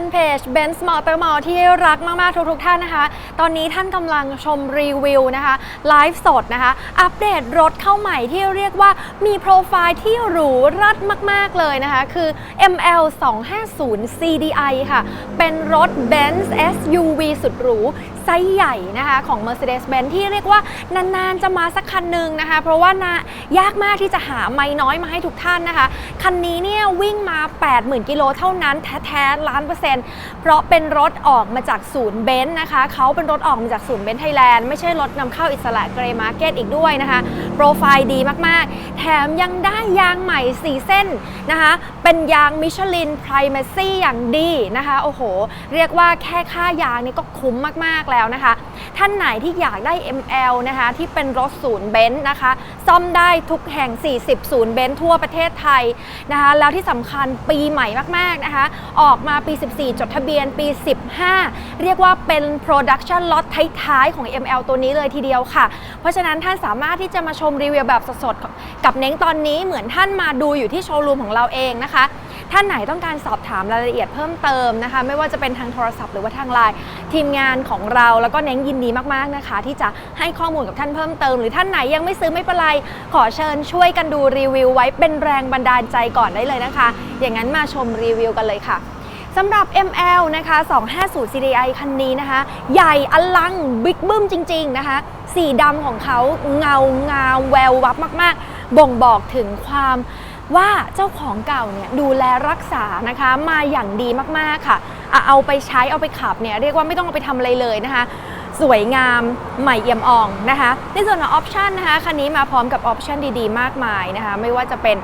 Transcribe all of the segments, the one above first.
นเพจ Benz Motor Mall ที่รักมาก ๆ ทุก ๆ ท่านนะคะ ตอนนี้ท่านกำลังชมรีวิวนะคะไลฟ์สดนะคะ อัปเดตรถเข้าใหม่ที่เรียกว่ามีโปรไฟล์ที่หรูรัดมาก ๆ เลยนะคะ คือ ML 250 CDI ค่ะ เป็นรถ Benz SUV สุดหรูไซส์ใหญ่นะคะของ Mercedes-Benz ที่เรียกว่านานๆจะมาสักคันหนึ่งนะคะ เพราะว่านายากมากที่จะหาไม่น้อยมาให้ทุกท่านนะคะ คันนี้เนี่ยวิ่งมา 80,000 กิโลเท่านั้นแท้ๆล้านเปอร์เซ็นต์เพราะเป็นรถออกมาจากศูนย์เบนซ์นะคะเขาเป็นรถออกมาจากศูนย์เบนซ์ไทยแลนด์ไม่ใช่รถนำเข้าอิสระเกรย์มาร์เก็ตอีกด้วยนะคะ โปรไฟล์ดีมากๆ แถมยังได้ยางใหม่ 4 เส้นนะคะ เป็นยางมิชลินไพรเมซี่อย่างดีนะคะ โอ้โห เรียกว่าแค่ค่ายางนี่ก็คุ้มมากๆแล้วนะคะ ท่านไหนที่อยากได้ ML นะคะที่เป็นรถศูนย์เบนซ์นะคะ ซ่อมได้ทุกแห่ง 40 ศูนย์เบนซ์ทั่วประเทศไทยนะคะ แล้วที่สำคัญปีใหม่มากๆนะคะ ออกมาปี 14 จดทะเบียนปี 15 เรียกว่าเป็น Production Lot ท้ายๆของ ML ตัวนี้เลยทีเดียวค่ะ เพราะฉะนั้นท่านสามารถที่จะมาชมรีวิวแบบสดๆกับเน้งตอนนี้เหมือนท่านมาดูอยู่ที่โชว์รูมของเราเองนะคะ ท่านไหนต้องการสอบถามรายละเอียดเพิ่มเติมนะคะ ไม่ว่าจะเป็นทางโทรศัพท์หรือว่าทางไลน์ทีมงานของเราแล้วก็เน้งยินดีมากๆนะคะ ที่จะให้ข้อมูลกับท่านเพิ่มเติม หรือท่านไหนยังไม่ซื้อไม่เป็นไรขอเชิญช่วยกันดูรีวิวไว้เป็นแรงบันดาลใจก่อนได้เลยนะคะ อย่างนั้นมาชมรีวิวกันเลยค่ะสำหรับ ML นะคะ 250 CDI คันนี้นะคะ ใหญ่อลังบิ๊กบึ้มจริง ๆ นะคะ สีดำของเขาเงา งามแวววับมาก ๆ บ่งบอกถึงความ ว่าเจ้าของเก่าเนี่ยดูแลรักษานะคะมาอย่างดีมากๆค่ะ เอาไปใช้เอาไปขับเนี่ยเรียกว่าไม่ต้องเอาไปทำอะไรเลยนะคะสวยงามใหม่เอี่ยมอ่องนะคะในส่วนของออปชันนะคะคันนี้มาพร้อมกับออปชันดีๆ มากมายนะคะไม่ว่าจะเป็น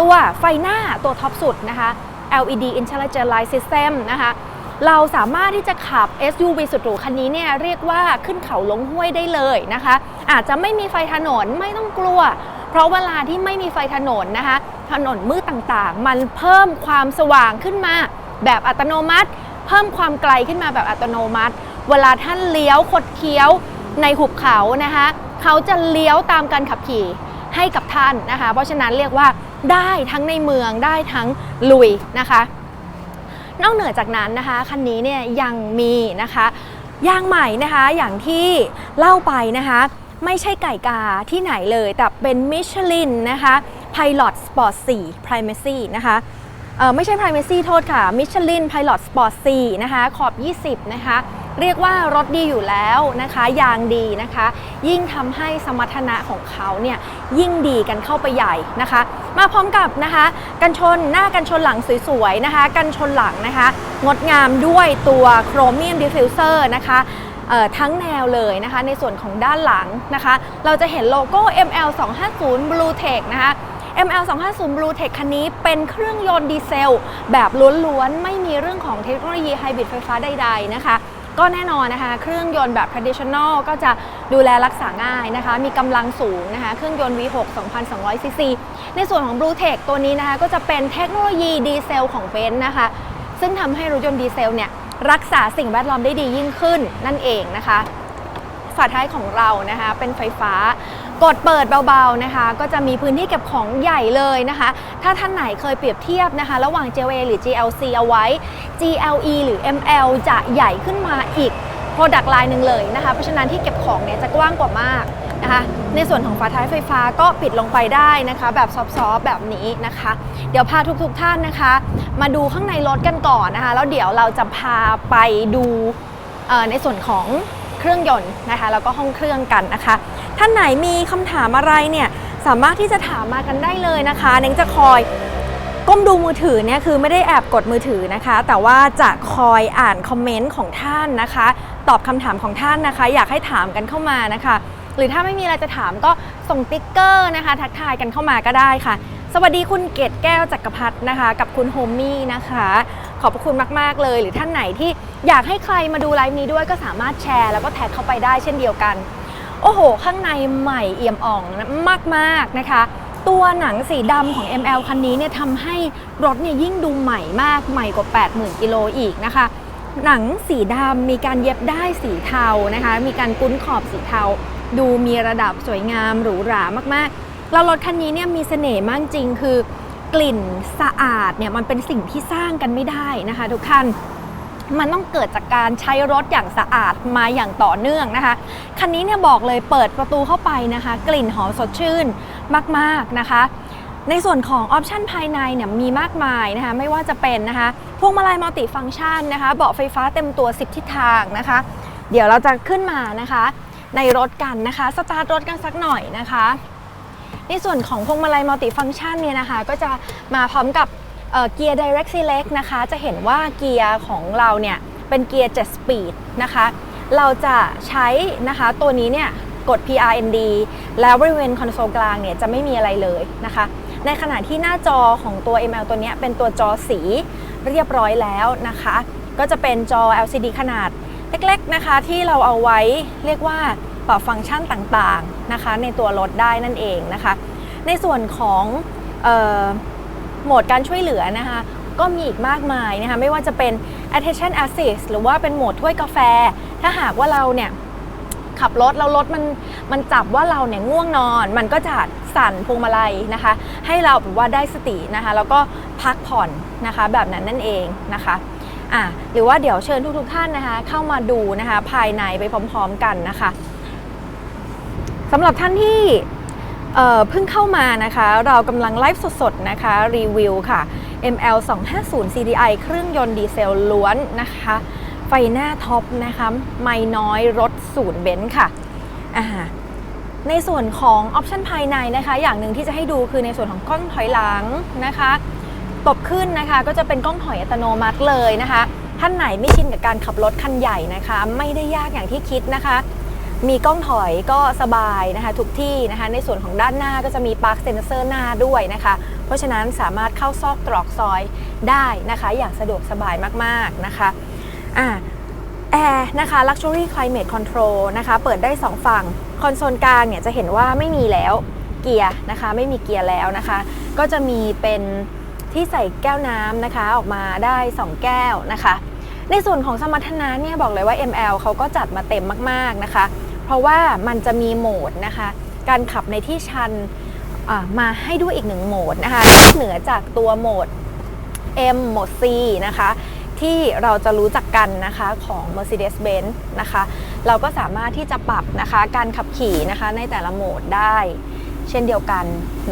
ตัวไฟหน้าตัวท็อปสุดนะคะ LED Intelligent Light System นะคะเราสามารถที่จะขับ SUV สุดหรูคันนี้เนี่ยเรียกว่าขึ้นเขาลงห้วยได้เลยนะคะ อาจจะไม่มีไฟถนนไม่ต้องกลัว เพราะเวลาที่ไม่มีไฟถนนนะคะ ถนนมืดต่างๆ มันเพิ่มความสว่างขึ้นมาแบบอัตโนมัติ เพิ่มความไกลขึ้นมาแบบอัตโนมัติ เวลาท่านเลี้ยวคดเคี้ยวในหุบเขานะคะ เขาจะเลี้ยวตามการขับขี่ให้กับท่านนะคะ เพราะฉะนั้นเรียกว่าได้ทั้งในเมืองได้ทั้งลุยนะคะ นอกเหนือจากนั้นนะคะคันนี้เนี่ยยังมีนะคะยางใหม่นะคะอย่างที่เล่าไปนะคะ ไม่ใช่ไก่กาที่ไหนเลย แต่เป็นมิชลินนะคะ Pilot Sport 4 Primacy นะคะไม่ใช่ Primacy โทษค่ะ Michelin Pilot Sport 4นะคะ ขอบ 20 นะคะ เรียกว่ารถดีอยู่แล้วนะคะ ยางดีนะคะ ยิ่งทำให้สมรรถนะของเขาเนี่ยยิ่งดีกันเข้าไปใหญ่นะคะ มาพร้อมกับนะคะ กันชนหน้ากันชนหลังสวยๆนะคะ กันชนหลังนะคะ งดงามด้วยตัวโครเมียมดิฟฟิวเซอร์นะคะทั้งแนวเลยนะคะในส่วนของด้านหลังนะคะ เราจะเห็นโลโก้ ML 250 Blue Tech นะคะ ML 250 Blue Tech คันนี้เป็นเครื่องยนต์ดีเซล แบบล้วนๆ ไม่มีเรื่องของเทคโนโลยีไฮบริดไฟฟ้าใดๆนะคะก็แน่นอนนะคะ เครื่องยนต์แบบ traditional ก็จะดูแลรักษาง่ายนะคะ มีกำลังสูงนะคะ เครื่องยนต์ V6 2,200ซีซีในส่วนของ Blue Tech ตัวนี้นะคะ ก็จะเป็นเทคโนโลยีดีเซลของเบนซ์นะคะ ซึ่งทำให้รถยนต์ดีเซลเนี่ย รักษาสิ่งแวดล้อมได้ดียิ่งขึ้นนั่นเองนะคะ ฝาท้ายของเรานะคะ เป็นไฟฟ้า กดเปิดเบาๆนะคะ ก็จะมีพื้นที่เก็บของใหญ่เลยนะคะ ถ้าท่านไหนเคยเปรียบเทียบนะคะ ระหว่าง GLA หรือ GLC เอาไว้ GLE หรือ ML จะใหญ่ขึ้นมาอีก Product line หนึ่งเลยนะคะ เพราะฉะนั้นที่เก็บของเนี่ยจะกว้างกว่ามากนะคะ ในส่วนของฝาท้ายไฟฟ้าก็ปิดลงไปได้นะคะ แบบซอฟๆแบบนี้นะคะ เดี๋ยวพาทุกๆท่านนะคะ มาดูข้างในรถกันก่อนนะคะ แล้วเดี๋ยวเราจะพาไปดูในส่วนของ เครื่องยนต์นะคะแล้วก็ห้องเครื่องกันนะคะ ท่านไหนมีคำถามอะไรเนี่ยสามารถที่จะถามมากันได้เลยนะคะเน้งจะคอยก้มดูมือถือเนี่ยคือไม่ได้แอบกดมือถือนะคะ แต่ว่าจะคอยอ่านคอมเมนต์ของท่านนะคะ ตอบคำถามของท่านนะคะ อยากให้ถามกันเข้ามานะคะ หรือถ้าไม่มีอะไรจะถามก็ส่งติ๊กเกอร์นะคะ ทักทายกันเข้ามาก็ได้ค่ะ สวัสดีคุณเกตแก้วจักรพัฒนะคะ กับคุณโฮมมี่นะคะ อบพระคุณมากๆเลย หรือท่านไหนที่อยากให้ใครมาดูไลฟ์นี้ด้วยก็สามารถแชร์ แล้วก็แท็กเข้าไปได้เช่นเดียวกัน โอ้โห ข้างในใหม่เอี่ยมอ่องมากๆนะคะ ตัวหนังสีดำของ ML คันนี้เนี่ยทำให้รถเนี่ยยิ่งดูใหม่มากใหม่กว่า 80,000กิโลอีกนะคะ หนังสีดำมีการเย็บได้สีเทานะคะ มีการกุ้นขอบสีเทา ดูมีระดับสวยงามหรูหรามากๆแล้วรถคันนี้เนี่ยมีเสน่ห์มากจริงคือ กลิ่นสะอาดเนี่ยมันเป็นสิ่งที่สร้างกันไม่ได้นะคะ ทุกท่านมันต้องเกิดจากการใช้รถอย่างสะอาดมาอย่างต่อเนื่องนะคะ คันนี้เนี่ยบอกเลยเปิดประตูเข้าไปนะคะ กลิ่นหอมสดชื่นมากๆนะคะ ในส่วนของออปชันภายในเนี่ยมีมากมายนะคะ ไม่ว่าจะเป็นนะคะพวงมาลัยมัลติฟังก์ชันนะคะเบาะไฟฟ้าเต็มตัว 10 ทิศทางนะคะ เดี๋ยวเราจะขึ้นมานะคะ ในรถกันนะคะ สตาร์ทรถกันสักหน่อยนะคะ ในส่วนของพวงมาลัยมัลติฟังก์ชันเนี่ยนะคะ ก็จะมาพร้อมกับเกียร์ Direct Select นะคะ จะเห็นว่าเกียร์ของเราเนี่ยเป็นเกียร์ 7 speed นะคะ เราจะใช้นะคะตัวนี้เนี่ยกด PRND แล้วบริเวณคอนโซลกลางเนี่ยจะไม่มีอะไรเลยนะคะ ในขณะที่หน้าจอของตัว ML ตัวนี้เป็นตัวจอสีเรียบร้อยแล้วนะคะ ก็จะเป็นจอ LCD ขนาดเล็กๆนะคะที่เราเอาไว้เรียกว่า ปรับฟังก์ชันต่างๆนะคะในตัวรถได้นั่นเองนะคะ ในส่วนของออโหมดการช่วยเหลือนะคะก็มีอีกมากมายนะคะไม่ว่าจะเป็น attention assist หรือว่าเป็นโหมดถ้วยกาแฟ ถ้าหากว่าเราเนี่ยขับรถแล้วรถมันมันจับว่าเราเนี่ยง่วงนอน มันก็จะสั่นพวงมาลัยนะคะ ให้เราแบบว่าได้สตินะคะ แล้วก็พักผ่อนนะคะแบบนั้นนั่นเองนะคะอะหรือว่าเดี๋ยวเชิญทุกๆท่านนะคะ เข้ามาดูนะคะ ภายในไปพร้อม ๆ กันนะคะำหรับท่านที่เพิ่งเข้ามานะคะ เรากำลังไลฟ์สดๆนะคะ รีวิวค่ะ ML 250 CDI เครื่องยนต์ดีเซลล้วนนะคะ ไฟหน้าท็อปนะคะ ไม่น้อยรถศูนย์เบนซ์ค่ะอ่าในส่วนของออปชันภายในนะคะ อย่างหนึ่งที่จะให้ดูคือในส่วนของกล้องถอยหลังนะคะ ตบขึ้นนะคะก็จะเป็นกล้องถอยอัตโนมัติเลยนะคะ ท่านไหนไม่ชินกับการขับรถคันใหญ่นะคะ ไม่ได้ยากอย่างที่คิดนะคะ มีกล้องถอยก็สบายนะคะทุกที่นะคะในส่วนของด้านหน้าก็จะมีปลั๊กเซนเซอร์หน้าด้วยนะคะ เพราะฉะนั้นสามารถเข้าซอกตรอกซอยได้นะคะ อย่างสะดวกสบายมากๆนะคะอ่าแอร์นะคะ Luxury Climate Control นะคะเปิดได้ 2 ฝั่ง คอนโซลกลางเนี่ยจะเห็นว่าไม่มีแล้วเกียร์นะคะไม่มีเกียร์แล้วนะคะ ก็จะมีเป็นที่ใส่แก้วน้ำนะคะออกมาได้ 2 แก้วนะคะ ในส่วนของสมรรถนะเนี่ยบอกเลยว่า ML เขาก็จัดมาเต็มมากๆนะคะ เพราะว่ามันจะมีโหมดนะคะ การขับในที่ชันมาให้ด้วยอีกหนึ่งโหมดนะคะนอกเหนือจากตัวโหมด M โหมด C นะคะที่เราจะรู้จักกันนะคะของ Mercedes-Benz นะคะ เราก็สามารถที่จะปรับนะคะการขับขี่นะคะในแต่ละโหมดได้ เช่นเดียวกัน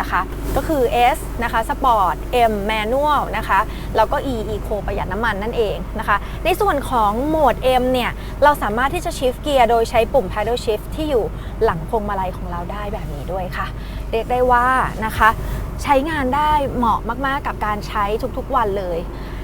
นะคะ ก็คือ S นะคะ Sport M Manual นะคะแล้วก็ E Eco ประหยัดน้ำมันนั่นเองนะคะ ในส่วนของโหมด M เนี่ย เราสามารถที่จะ shift เกียร์โดยใช้ปุ่ม paddle shift ที่อยู่หลังพวงมาลัยของเราได้แบบนี้ด้วยค่ะ เรียกได้ว่านะคะ ใช้งานได้เหมาะมาก ๆ กับการใช้ทุกๆวันเลย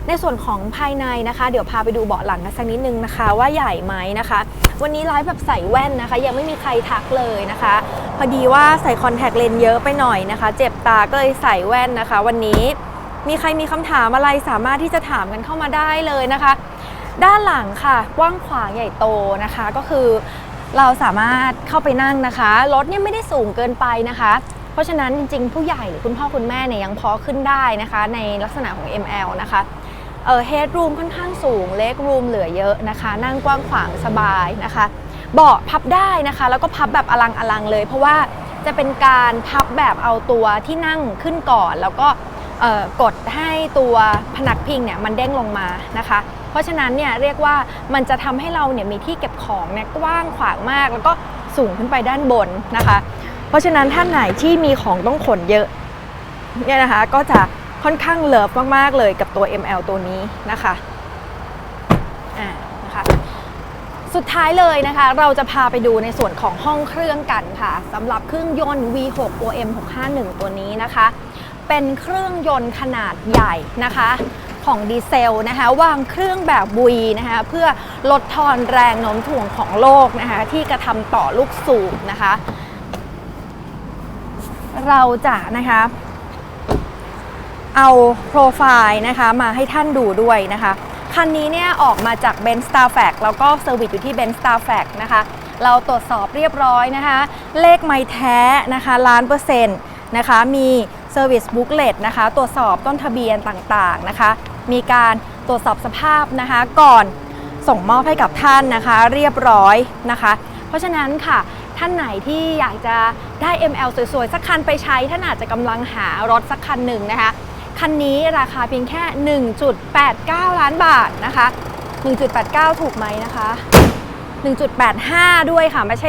ในส่วนของภายในนะคะ เดี๋ยวพาไปดูเบาะหลังกันสักนิดนึงนะคะ ว่าใหญ่ไหมนะคะ วันนี้ไลฟ์แบบใส่แว่นนะคะ ยังไม่มีใครทักเลยนะคะ พอดีว่าใส่คอนแทคเลนส์เยอะไปหน่อยนะคะ เจ็บตาก็เลยใส่แว่นนะคะ วันนี้มีใครมีคำถามอะไรสามารถที่จะถามกันเข้ามาได้เลยนะคะ ด้านหลังค่ะกว้างขวางใหญ่โตนะคะ ก็คือเราสามารถเข้าไปนั่งนะคะรถเนี่ยไม่ได้สูงเกินไปนะคะ เพราะฉะนั้นจริงๆ ผู้ใหญ่หรือคุณพ่อคุณแม่เนี่ยยังพอขึ้นได้นะคะ ในลักษณะของ ML นะคะเออเฮดรูมค่อนข้างสูงเล็กรูมเหลือเยอะนะคะ นั่งกว้างขวางสบายนะคะ เบาะพับได้นะคะ แล้วก็พับแบบอลังอลังเลย เพราะว่าจะเป็นการพับแบบเอาตัวที่นั่งขึ้นก่อน แล้วก็กดให้ตัวพนักพิงเนี่ยมันเด้งลงมานะคะ เพราะฉะนั้นเนี่ยเรียกว่ามันจะทำให้เราเนี่ยมีที่เก็บของเนี่ยกว้างขวางมาก แล้วก็สูงขึ้นไปด้านบนนะคะ เพราะฉะนั้นท่านไหนที่มีของต้องขนเยอะเนี่ยนะคะก็จะค่อนข้างเลิฟมาก ๆ เลยกับตัว ML ตัวนี้นะคะอ่านะคะ สุดท้ายเลยนะคะ เราจะพาไปดูในส่วนของห้องเครื่องกันค่ะสำหรับเครื่องยนต์ V6 OM 651ตัวนี้นะคะ เป็นเครื่องยนต์ขนาดใหญ่นะคะของดีเซลนะคะวางเครื่องแบบบุยนะคะเพื่อลดทอนแรงโน้มถ่วงของโลกนะคะที่กระทำต่อลูกสูบนะคะ เราจะนะคะเอาโปรไฟล์นะคะมาให้ท่านดูด้วยนะคะ คันนี้เนี่ยออกมาจาก b e n z Star f a c แล้วก็เซอร์วิสอยู่ที่ b e n z Star f a c นะคะ เราตรวจสอบเรียบร้อยนะคะ เลขไม้แท้นะคะล้านเปอร์เซ็นต์นะคะมีเซอร์วิสบุ๊กเลตนะคะ ตรวจสอบต้นทะเบียนต่างๆนะคะ มีการตรวจสอบสภาพนะคะ ก่อนส่งมอบให้กับท่านนะคะ เรียบร้อยนะคะ เพราะฉะนั้นค่ะท่านไหนที่อยากจะได้ ML สวยๆ สักคันไปใช้ท่านอาจจะกำลังหารถสักคันหนึ่งนะคะ คันนี้ราคาเพียงแค่ 1.89 ล้านบาทนะคะ 1.89 ถูกไหมนะคะ 1.85 ด้วยค่ะ ไม่ใช่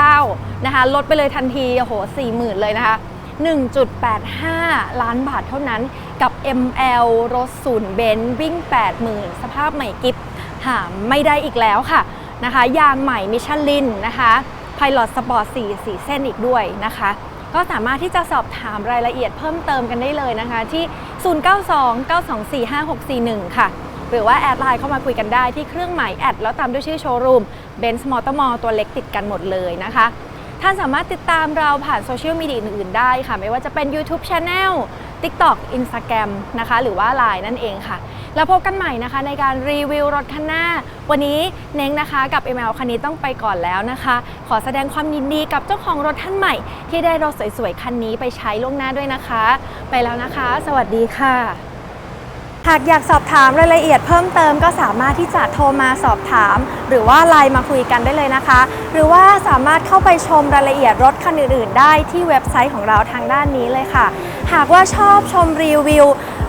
1.89 นะคะ ลดไปเลยทันที โอ้โห 40,000 เลยนะคะ 1.85 ล้านบาทเท่านั้นกับ ML รถศูนย์เบนซ์วิ่ง 80,000 สภาพใหม่กิฟหาไม่ได้อีกแล้วค่ะนะคะ ยางใหม่มิชลินนะคะไพลอตสปอร์ต4 4เส้นอีกด้วยนะคะ ก็สามารถที่จะสอบถามรายละเอียดเพิ่มเติมกันได้เลยนะคะ ที่ 0929245641 ค่ะ หรือว่าแอดไลน์เข้ามาคุยกันได้ที่เครื่องหมายแอดแล้วตามด้วยชื่อโชว์รูมเบนซ์มอเตอร์มลตัวเล็กติดกันหมดเลยนะคะ ท่านสามารถติดตามเราผ่านโซเชียลมีเดียอื่นๆได้ค่ะ ไม่ว่าจะเป็น YouTube Channel TikTok Instagram นะคะ หรือว่า Line นั่นเองค่ะ แล้วพบกันใหม่นะคะในการรีวิวรถคันหน้า วันนี้เน้งนะคะกับ ML คันนี้ต้องไปก่อนแล้วนะคะ ขอแสดงความยินดีกับเจ้าของรถท่านใหม่ ที่ได้รถสวยๆคันนี้ไปใช้ล่วงหน้าด้วยนะคะ ไปแล้วนะคะ สวัสดีค่ะ หากอยากสอบถามรายละเอียดเพิ่มเติมก็สามารถที่จะโทรมาสอบถาม หรือว่าไลน์มาคุยกันได้เลยนะคะ หรือว่าสามารถเข้าไปชมรายละเอียดรถคันอื่นๆ ได้ที่เว็บไซต์ของเราทางด้านนี้เลยค่ะ หากว่าชอบชมรีวิว